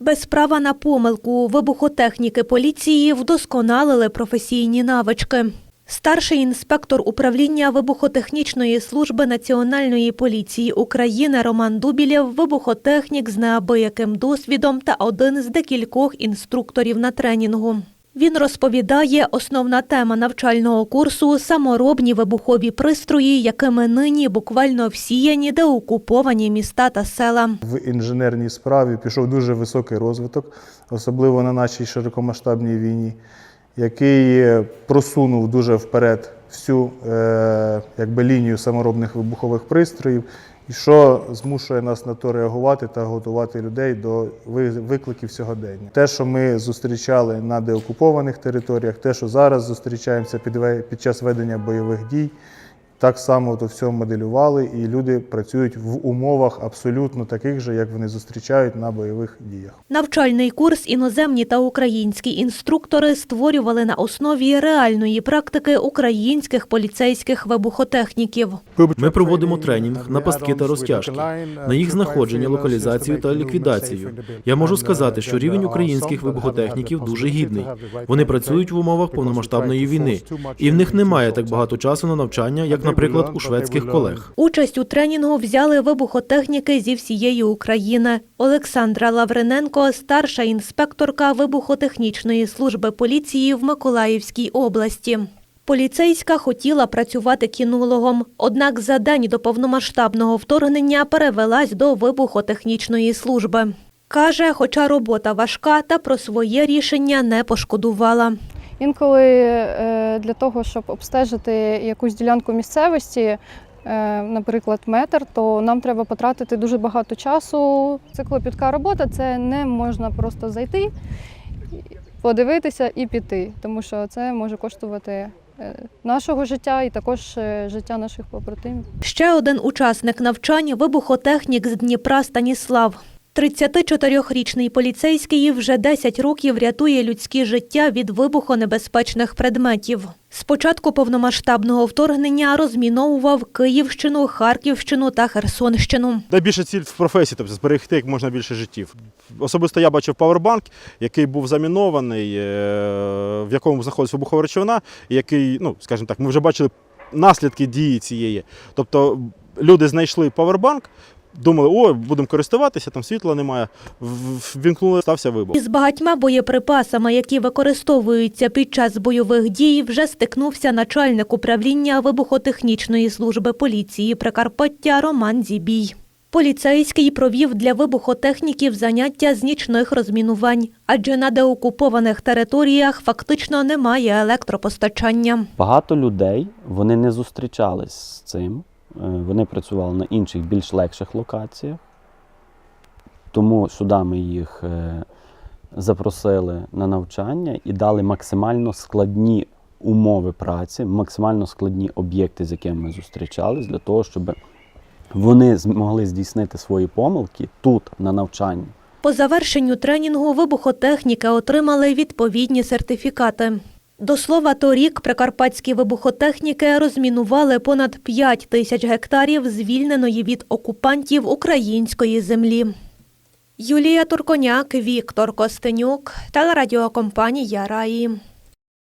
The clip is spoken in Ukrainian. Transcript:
Без права на помилку вибухотехніки поліції вдосконалили професійні навички. Старший інспектор управління вибухотехнічної служби Національної поліції України Роман Дубілєв – вибухотехнік з неабияким досвідом та один з декількох інструкторів на тренінгу. Він розповідає, основна тема навчального курсу – саморобні вибухові пристрої, якими нині буквально всіяні деокуповані міста та села. В інженерній справі пішов дуже високий розвиток, особливо на нашій широкомасштабній війні, який просунув дуже вперед всю е, якби, лінію саморобних вибухових пристроїв, і що змушує нас на то реагувати та готувати людей до ви- викликів сьогодення. Те, що ми зустрічали на деокупованих територіях, те, що зараз зустрічаємося під час ведення бойових дій, так само то все моделювали, і люди працюють в умовах абсолютно таких же, як вони зустрічають на бойових діях. Навчальний курс іноземні та українські інструктори створювали на основі реальної практики українських поліцейських вибухотехніків. Ми проводимо тренінг на пастки та розтяжки, на їх знаходження, локалізацію та ліквідацію. Я можу сказати, що рівень українських вибухотехніків дуже гідний. Вони працюють в умовах повномасштабної війни, і в них немає так багато часу на навчання, як, наприклад, у шведських колег. Участь у тренінгу взяли вибухотехніки зі всієї України. Олександра Лавриненко, старша інспекторка вибухотехнічної служби поліції в Миколаївській області. Поліцейська хотіла працювати кінологом, однак за день до повномасштабного вторгнення перевелась до вибухотехнічної служби. Каже, хоча робота важка, та про своє рішення не пошкодувала. Інколи е, для того, щоб обстежити якусь ділянку місцевості, е, наприклад, метр, то нам треба потратити дуже багато часу. Це клопітка робота, це не можна просто зайти, подивитися і піти, тому що це може коштувати е, нашого життя і також життя наших побратимів. Ще один учасник навчань – вибухотехнік з Дніпра Станіслав. 34-річний поліцейський вже 10 років рятує людські життя від вибухонебезпечних предметів. З початку повномасштабного вторгнення розміновував Київщину, Харківщину та Херсонщину. Найбільша ціль в професії, тобто зберегти як можна більше життів. Особисто я бачив павербанк, який був замінований, е, в якому знаходиться вибухова речовина, який, ну, скажімо так, ми вже бачили наслідки дії цієї. Тобто люди знайшли павербанк, думали, о, будемо користуватися, там світла немає. Ввімкнули, стався вибух. Із багатьма боєприпасами, які використовуються під час бойових дій, вже стикнувся начальник управління вибухотехнічної служби поліції Прикарпаття Роман Зібій. Поліцейський провів для вибухотехніків заняття з нічних розмінувань, адже на деокупованих територіях фактично немає електропостачання. Багато людей вони не зустрічались з цим. Е, Вони працювали на інших, більш легших локаціях. Тому сюди ми їх е, запросили на навчання і дали максимально складні умови праці, максимально складні об'єкти, з якими ми зустрічались, для того, щоб вони змогли здійснити свої помилки тут, на навчанні. По завершенню тренінгу вибухотехніки отримали відповідні сертифікати. До слова, торік прикарпатські вибухотехніки розмінували понад 5 тисяч гектарів звільненої від окупантів української землі. Юлія Турконяк, Віктор Костенюк, телерадіокомпанія Раї.